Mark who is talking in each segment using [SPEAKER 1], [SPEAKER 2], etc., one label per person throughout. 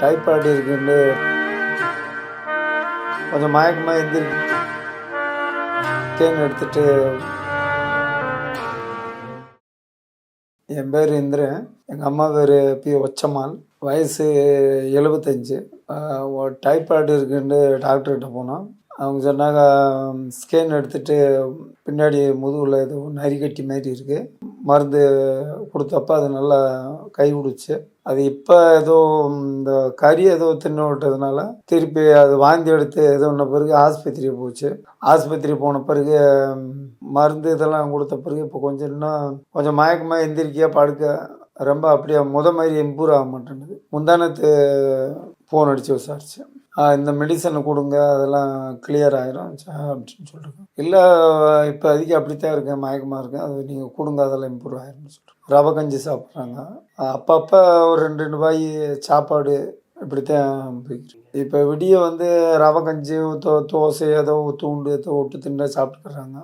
[SPEAKER 1] Typhoid இருக்குன்னு கொஞ்சம் மயக்கமாக எந்திரி தேன் எடுத்துட்டு என் பேர் இந்திரன். எங்கள் அம்மா பேர் பி. ஒச்சம்மாள். வயசு எழுபத்தஞ்சு. டைப்பாய்டு இருக்குன்னு டாக்டர்கிட்ட போனோம். அவங்க சொன்னாங்க ஸ்கேன் எடுத்துட்டு பின்னாடி முதுகில் ஏதோ நரிக்கட்டி மாதிரி இருக்குது மருந்து கொடுத்தப்ப அது நல்லா கை கொடுச்சு அது இப்போ ஏதோ இந்த கறி ஏதோ தின்னு விட்டதுனால திருப்பி அது வாந்தி எடுத்து ஏதோ ஒன்ற பிறகு ஆஸ்பத்திரி போச்சு. ஆஸ்பத்திரி போன பிறகு மருந்து இதெல்லாம் கொடுத்த பிறகு இப்போ கொஞ்சம் இன்னும் கொஞ்சம் மயக்கமாக எந்திரிக்கையாக படுக்க ரொம்ப அப்படியே முத மாதிரி இம்ப்ரூவ் ஆக மாட்டேன்னுது. முந்தானத்து ஃபோன் அடித்து விசாரிச்சேன். இந்த மெடிசனை கொடுங்க அதெல்லாம் கிளியர் ஆயிரும். அப்படின்னு சொல்லிருக்கேன் இல்லை இப்போ அதிக அப்படித்தான் இருக்கேன் மயக்கமாக இருக்கேன். அது நீங்கள் கொடுங்க அதெல்லாம் இம்ப்ரூவ் ஆயிரும்னு சொல்லிட்டு ரவை கஞ்சி சாப்பிட்றாங்க. அப்பப்போ ஒரு ரெண்டு ரெண்டு பாய் சாப்பாடு இப்படித்தான் போய்க்கிட்டு இப்போ விடிய வந்து ரவை கஞ்சி தோ தோசை ஏதோ தூண்டு ஏதோ விட்டு திண்டா சாப்பிட்டுக்கிறாங்க.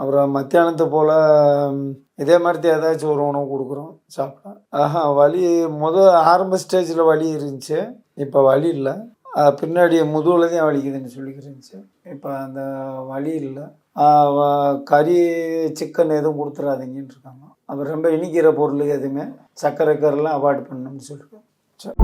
[SPEAKER 1] அப்புறம் மத்தியானத்தை போல் இதே மாதிரி தான் ஏதாச்சும் ஒரு உணவு கொடுக்குறோம் சாப்பிட ஆஹா வலி முத ஆரம்ப ஸ்டேஜில் வலி இருந்துச்சு. இப்போ வலி இல்லை. பின்னாடி முதுகுல தான் வலிக்குதுன்னு சொல்லிக்கிறேன்ச்சு இப்போ அந்த வலி இல்லை. கறி சிக்கன் எதுவும் கொடுத்துடாதீங்கன்னு இருக்காங்க. அப்புறம் ரொம்ப இனிக்கிற பொருள் எதுவுமே. சர்க்கரை கரெல்லாம் அவாய்ட் பண்ணணும்னு சொல்லியிருக்கேன் சரி.